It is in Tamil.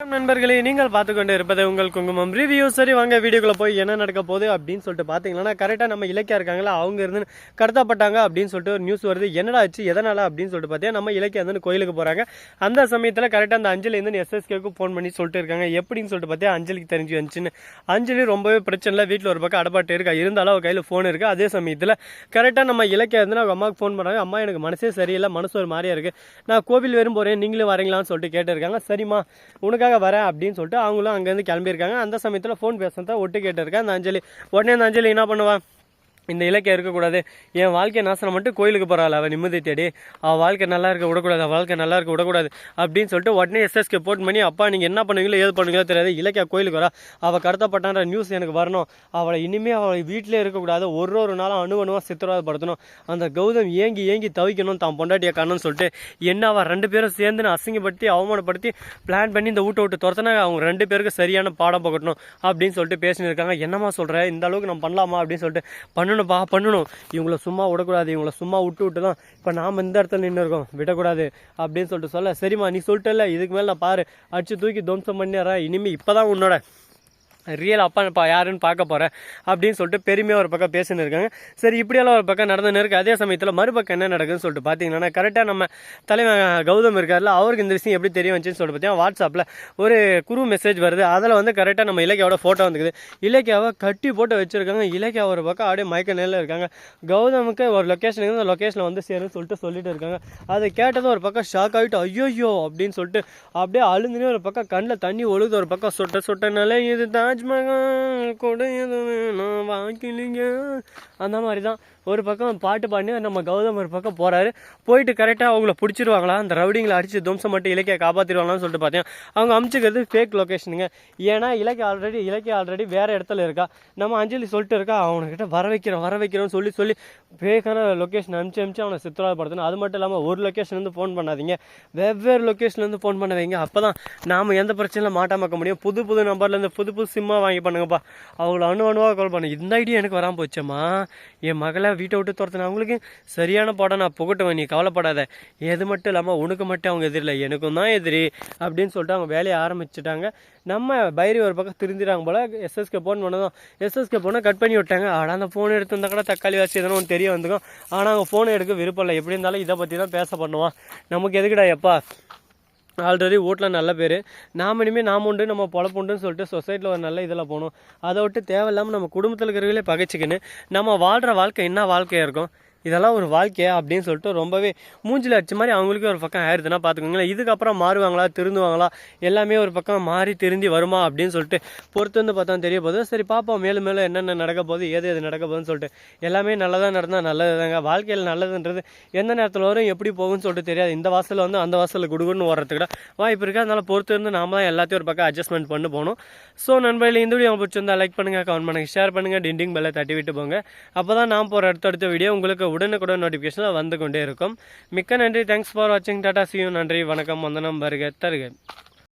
நண்பர்களே நீங்கள் பார்த்து கொண்டு இருப்பது உங்கள் குங்குமம் ரிவ்யூ சரி வாங்க வீடியோக்குள்ள போய் என்ன நடக்க போகுது அப்படின்னு சொல்லிட்டு பார்த்தீங்கன்னா கரெக்டாக நம்ம இலக்கியா இருக்காங்களா அவங்க இருந்து கடத்தப்பட்டாங்க அப்படின்னு சொல்லிட்டு ஒரு நியூஸ் வருது. என்னடா ஆச்சு எதனால அப்படின்னு சொல்லிட்டு பார்த்தீங்கன்னா நம்ம இலக்கியா வந்து கோயிலுக்கு போகிறாங்க அந்த சமயத்தில் கரெக்டாக அந்த அஞ்சலி இருந்து எஸ்எஸ்கேக்கு ஃபோன் பண்ணி சொல்லிட்டு இருக்காங்க. எப்படின்னு சொல்லிட்டு பார்த்தா அஞ்சலிக்கு தெரிஞ்சு வந்துச்சுன்னு. அஞ்சலி ரொம்பவே பிரச்சனை இல்லை. வீட்டில் ஒரு பக்கம் அடப்பாட்டு இருக்கா? இருந்தாலும் அவள் கையில் ஃபோன் இருக்குது அதே சமயத்தில் கரெக்டாக நம்ம இலக்கியா இருந்து அவங்க அம்மாவுக்கு ஃபோன் பண்ணாங்க அம்மா எனக்கு மனசே சரியில்லை. மனசு ஒரு மாதிரியா இருக்குது நான் கோவில் வரும் போகிறேன் நீங்களும் வரீங்களான்னு சொல்லிட்டு கேட்டிருக்காங்க. சரிம்மா உனக்காக வரேன் அப்படின்னு சொல்லிட்டு அவங்களும் அங்கேருந்து கிளம்பியிருக்காங்க. அந்த சமயத்தில் ஃபோன் பேசுறத ஒட்டு கேட்டிருக்கேன் அந்த அஞ்சலி உடனே அந்த அஞ்சலி என்ன பண்ணுவான் இந்த இலக்கியம் இருக்கக்கூடாது. என் வாழ்க்கை நாசனம் மட்டும் கோயிலுக்கு போகிறாள் அவள் நிம்மதி தேடி அவள் வாழ்க்கை நல்லா இருக்க விடக்கூடாது. அவள் வாழ்க்கை நல்லா இருக்க விடக்கூடாது. அப்படின்னு சொல்லிட்டு உடனே எஸ்எஸ்கே போட் பண்ணி அப்பா நீங்கள் என்ன பண்ணுவீங்களோ ஏது பண்ணுவீங்களோ தெரியாது. இலக்கியா கோயிலுக்கு வரா. அவள் கடத்தப்பட்டான்ற நியூஸ் எனக்கு வரணும். அவளை இனிமேல் அவளை வீட்டிலே இருக்கக்கூடாது. ஒரு ஒரு நாளும் அணு அணுவாக சித்திரவதைப்படுத்தணும். அந்த கௌதம் ஏங்கி ஏங்கி தவிக்கணும். தான் பொண்டாட்டியை காணணும்னு சொல்லிட்டு என்ன அவள் ரெண்டு பேரும் சேர்ந்து அசிங்கப்படுத்தி அவமானப்படுத்தி பிளான் பண்ணி இந்த வீட்டை விட்டு துரத்தினா அவங்க ரெண்டு பேருக்கு சரியான பாடம் பகட்டணும். அப்படின்னு சொல்லிட்டு பேசின்னு இருக்காங்க. என்னம்மா சொல்கிற இந்த அளவுக்கு நம்ம பண்ணலாமா? அப்படின்னு சொல்லிட்டு பண்ணணும் பண்ணணும்ப்பா பண்ணணும். இவங்கள சும்மா விடக்கூடாது. இவங்கள சும்மா விட்டு விட்டு தான் இப்போ நாம் இந்த இடத்துல நின்று இருக்கோம். விடக்கூடாது அப்படின்னு சொல்லிட்டு சொல்ல சரிம்மா நீ சொல்லிட்டல இதுக்கு மேலே நான் பாரு. அடிச்சு தூக்கி துவம்சம் பண்ணிடுறேன். இனிமேல் இப்போ தான் உன்னோட ரியல் அப்பா அப்பா யாருன்னு பார்க்க போகிறேன் அப்படின்னு சொல்லிட்டு பெருமையாக ஒரு பக்கம் பேசின்னு இருக்காங்க. சரி இப்படியெல்லாம் ஒரு பக்கம் நடந்துன்னு இருக்குது அதே சமயத்தில் மறுபக்கம் என்ன நடக்குதுன்னு சொல்லிட்டு பார்த்தீங்கன்னா கரெக்டாக நம்ம தலைவன் கௌதம் இருக்கார்ல அவருக்கு இந்த விஷயம் எப்படி தெரிய வந்துச்சுன்னு சொல்லிட்டு பார்த்தீங்கன்னா வாட்ஸ்அப்பில் ஒரு குரு மெசேஜ் வருது. அதில் வந்து கரெக்டாக நம்ம இலக்கியாவோட ஃபோட்டோ வந்துக்குது. இலக்கியாவை கட்டி போட்டு வச்சுருக்காங்க. இலக்கியா ஒரு பக்கம் அப்படியே மயக்க நிலையில் இருக்காங்க. கௌதமுக்கு ஒரு லொக்கேஷன் அந்த லொக்கேஷனில் வந்து சேருன்னு சொல்லிட்டு சொல்லிட்டு இருக்காங்க. அதை கேட்டதும் ஒரு பக்கம் ஷாக் ஆகிட்டு ஐயோயோ! அப்படின்னு சொல்லிட்டு அப்படியே அழுந்துனே ஒரு பக்கம் கண்ணில் தண்ணி ஒழுகுது. ஒரு பக்கம் சொட்ட சொட்டனால இதுதான். தாஜ்மஹால் கூட எதுவும் வேணும் வாக்கிலிங்க. அந்த மாதிரி தான் ஒரு பக்கம் பாட்டு பாடி நம்ம கௌதம் ஒரு பக்கம் போகிறாரு போயிட்டு கரெக்டாக அவங்கள பிடிச்சிருவாங்களா? அந்த ரவுடிங்களை அடித்து தும்சம் மட்டும் இலக்கிய காப்பாற்றிடுவாங்களான்னு சொல்லிட்டு பார்த்தேன் அவங்க அமுச்சுக்கிறது ஃபேக் லொக்கேஷனுங்க ஏன்னா இலக்கிய ஆல்ரெடி இலக்கிய ஆல்ரெடி வேறு இடத்துல இருக்கா. நம்ம அஞ்சலி சொல்லிட்டு இருக்கா? அவனுக்கிட்ட வர வைக்கிறோம் வர வைக்கிறோம்னு சொல்லி சொல்லி ஃபேக்கான லொக்கேஷன் அனுப்பிச்சு அனுப்பிச்சு அவனை சித்திரவதைப்படுத்தணும் அது மட்டும் இல்லாமல் ஒரு லொக்கேஷன்லேருந்து ஃபோன் பண்ணாதீங்க. வெவ்வேறு லொக்கேஷன்லேருந்து ஃபோன் பண்ண வைங்க அப்போ தான் நாம் எந்த பிரச்சனையில் மாட்டாமக்க முடியும். புது புது நம்பர்லேருந்து புது புது சிம் சும்மா வாங்கி பண்ணுங்கப்பா. அவங்கள அணு அணுவாக கால் பண்ணு. இந்த ஐடியா எனக்கு வராமல் போச்சம்மா. என் மகளை வீட்டை விட்டு துரத்துன அவங்களுக்கு சரியான படம் நான் புகட்டுவேன். நீ கவலைப்படாத. எது மட்டும் இல்லாமல் உனக்கு மட்டும் அவங்க எதிரில்லை. எனக்கும் தான் எதிரி அப்படின்னு சொல்லிட்டு அவங்க வேலையை ஆரம்பிச்சிட்டாங்க. நம்ம பைரி ஒரு பக்கம் திருந்திறாங்க போல. எஸ்எஸ்கே ஃபோன் பண்ணதும். எஸ்எஸ்கே ஃபோனை கட் பண்ணி விட்டாங்க. ஆனால் அந்த ஃபோன் எடுத்திருந்தா கூட தக்காளி வாசி எதனா ஒன்று தெரிய வந்துக்கும். ஆனால் அவங்க ஃபோனை எடுக்க விருப்பம் இல்லை. எப்படி இருந்தாலும் இதை பற்றி தான் பேச பண்ணுவான். நமக்கு எதுக்குடா எப்பா? ஆல்ரெடி வீட்டில் நல்ல பேர். நாம் இனிமேல் நாம் உண்டு நம்ம பொழப்புண்டுன்னு சொல்லிட்டு சொசைட்டியில் ஒரு நல்ல இதில் போகணும். அதை விட்டு தேவையில்லாமல் நம்ம குடும்பத்தில் இருக்கிறவங்களே பகைச்சிக்கின்னு நம்ம வாழ்கிற வாழ்க்கை என்ன வாழ்க்கையாக இருக்கும்? இதெல்லாம் ஒரு வாழ்க்கையா அப்படின்னு சொல்லிட்டு ரொம்பவே மூஞ்சில் அடிச்ச மாதிரி அவங்களுக்கே ஒரு பக்கம் ஆயிடுதுன்னா பார்த்துக்கோங்களேன் இதுக்கப்புறம் மாறுவாங்களா திருந்துவாங்களா? எல்லாமே ஒரு பக்கம் மாறி திருந்தி வருமா அப்படின்னு சொல்லிட்டு பொறுத்து வந்து பார்த்தா தெரிய போகுது. சரி பார்ப்போம். மேலும் மேலும் என்னென்ன நடக்க போகுது ஏது எது நடக்க போகுதுன்னு சொல்லிட்டு. எல்லாமே நல்லதாக நடந்தால் நல்லது தாங்க வாழ்க்கையில் நல்லதுன்றது எந்த நேரத்தில் வரும் எப்படி போகும்னு சொல்லிட்டு தெரியாது. இந்த வாசலில் வந்து அந்த வாசலில் குடுகுன்னு ஓடுறதுக்கு கூட வாய்ப்பு இருக்குது அதனால் பொறுத்து இருந்து நாம தான் எல்லாத்தையும் ஒரு பக்கம் அட்ஜஸ்ட்மெண்ட் பண்ணி போகணும். ஸோ நண்பர்களே இந்த வீடியோ பிடிச்சிருந்தா லைக் பண்ணுங்கள் கமெண்ட் பண்ணுங்கள் ஷேர் பண்ணுங்கள் டிண்டிங் பெல்லை தட்டி விட்டு போங்க. அப்போ தான் நான் போகிற அடுத்தடுத்த வீடியோ உங்களுக்கு உடனுக்குடன் நோட்டிஃபிகேஷனில் வந்து கொண்டே இருக்கும். மிக்க நன்றி. தேங்க்ஸ் ஃபார் வாட்சிங் டாடா சியூ நன்றி. வணக்கம். வந்தனம் வருக. தருக.